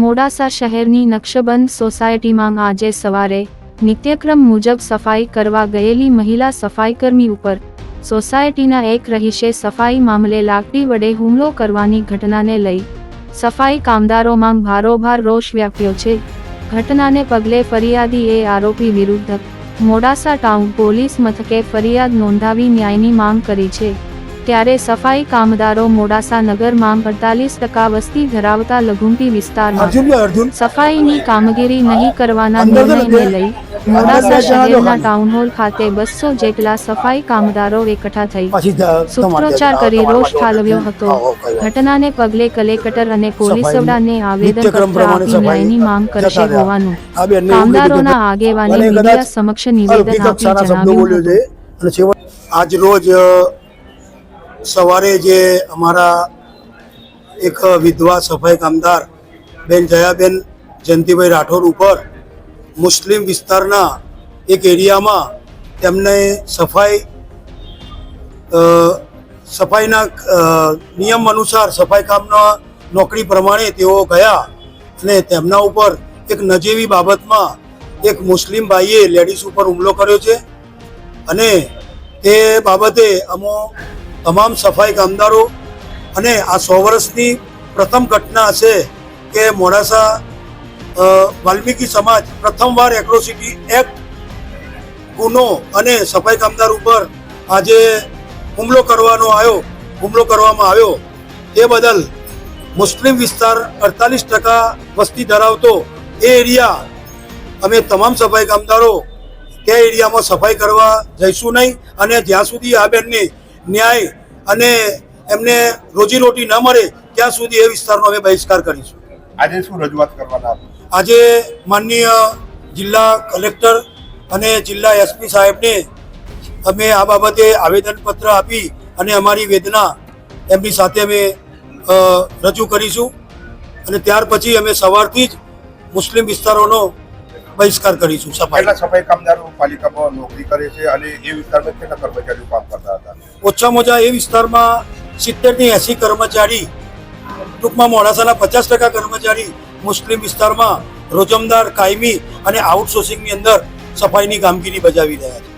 મોડાસા શહેરની નકશબંધ સોસાયટીમાં આજે સવારે નિત્યક્રમ મુજબ સફાઈ કરવા ગયેલી મહિલા સફાઈકર્મી ઉપર સોસાયટીના એક રહીશે સફાઈ મામલે લાકડી વડે હુમલો કરવાની ઘટનાને લઈ સફાઈ કામદારોમાં ભારોભાર રોષ વ્યાપ્યો છે. ઘટનાને પગલે ફરિયાદીએ આરોપી વિરુદ્ધ મોડાસા ટાઉન પોલીસ મથકે ફરિયાદ નોંધાવી ન્યાયની માંગ કરી છે. ત્યારે સફાઈ કામદારો મોડાસા નગરમાં અડતાલીસ ટકા વસ્તી ધરાવતા લઘુમતી વિસ્તારમાં સફાઈની કામગીરી નહીં કરવાના નિર્ણયને લઈ મોડાસા શહેરના ટાઉન હોલ ખાતે બસો જેટલા સફાઈ કામદારો એકઠા થઈ. સૂત્રોચ્ચાર કરી રોષ ઠાલવ્યો હતો. ઘટનાને પગલે કલેક્ટર અને પોલીસ વડાને આવેદન પત્ર આપી ન્યાયની માંગ કરશે હોવાનું. કામદારોના આગેવાની મીડિયા સમક્ષ નિવેદન આપી જણાવ્યું આજ રોજ સવારે જે અમારા એક વિધવા સફાઈ કામદાર બેન જયાબેન જયંતિભાઈ રાઠોડ ઉપર મુસ્લિમ વિસ્તારના એક એરિયામાં તેમને સફાઈ સફાઈના નિયમ અનુસાર સફાઈ કામના નોકરી પ્રમાણે તેઓ ગયા અને તેમના ઉપર એક નજીવી બાબતમાં એક મુસ્લિમ ભાઈએ લેડીઝ ઉપર હુમલો કર્યો છે અને તે બાબતે અમો તમામ સફાઈ કામદારો અને આ સો વર્ષની પ્રથમ ઘટના હશે કે મોડાસા વાલ્મીકી સમાજ પ્રથમવાર એક્રોસિટી એક્ટ ગુનો અને સફાઈ કામદાર ઉપર આજે હુમલો કરવાનો આવ્યો, હુમલો કરવામાં આવ્યો. તે બદલ મુસ્લિમ વિસ્તાર અડતાલીસ ટકા વસ્તી ધરાવતો એ એરિયા અમે તમામ સફાઈ કામદારો તે એરિયામાં સફાઈ કરવા જઈશું નહીં અને જ્યાં સુધી આ બેનને ન્યાય અને એમને રોજીરોટી ન મળે ત્યાં સુધી એ વિસ્તારનો અમે બહિષ્કાર કરીશું. આજે શું રજૂઆત કરવાના આજે માનનીય જિલ્લા કલેક્ટર અને જિલ્લા એસપી સાહેબને અમે આ બાબતે આવેદનપત્ર આપી અને અમારી વેદના એમની સાથે અમે રજૂ કરીશું. અને ત્યાર પછી અમે સવારથી જ મુસ્લિમ વિસ્તારોનો બહિષ્કાર કરીશું સફાઈ. સફાઈ કામદારો પાલિકામાં નોકરી કરે છે અને એ વિસ્તારમાં કેટલા કર્મચારીઓ કામ કરતા હતા? ઓછામાં ઓછા એ વિસ્તારમાં સિત્તેરથી એંસી કર્મચારી ટૂંકમાં મોડાસાના પચાસ ટકા કર્મચારી મુસ્લિમ વિસ્તારમાં રોજમદાર કાયમી અને આઉટસોર્સિંગની અંદર સફાઈની કામગીરી બજાવી રહ્યા છે.